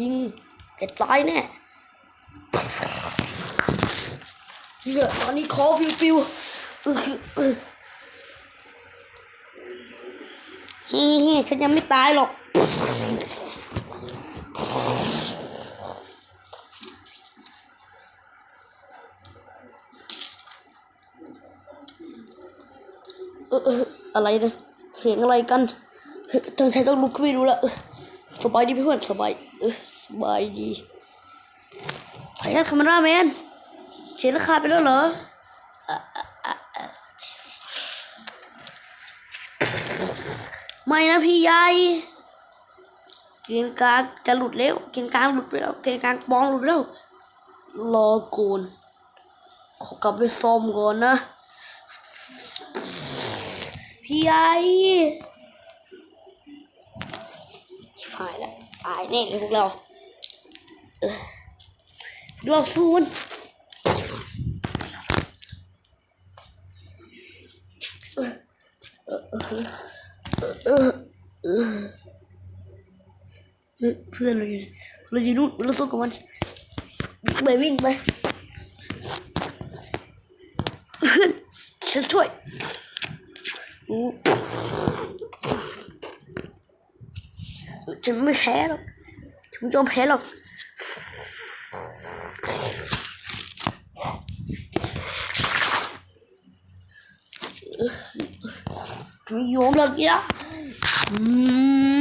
ยิงแกตายแน่เนี่ยตอนนี้คอฟิวฟิวเออเออเฮ้ยฉันยังไม่ตายหรอกอะไรนะเสียงอะไรกันเฮ้ยทางชายต้องลุกขึ้นไม่รู้ละ สบายดีเพื่อนสบายเออสบายดีขออนุญาตคาเมราแมนเสียราคาไปแล้วเหรอไม่นะพี่ใหญ่เกณฑ์กลางจะหลุดแล้วเกณฑ์กลางหลุดไปแล้วเกณฑ์กลางปองหลุดไปแล้วรอโกนขอกลับไปซ่อมก่อนนะ พี่ไอชิบหายแล้วตาย แน่เลยพวกเราเออพวกเราสู้มันเออเออเออเออเออเพื่อนเราอยู่ไหนเราอยู่นู่นเราสู้กับมันวิ่งไปวิ่งไปเพื่อนฉันช่วยอู้ ฉันไม่แพ้หรอกฉันไม่ยอมแพ้หรอกไม่ยอมหรอกนะอืม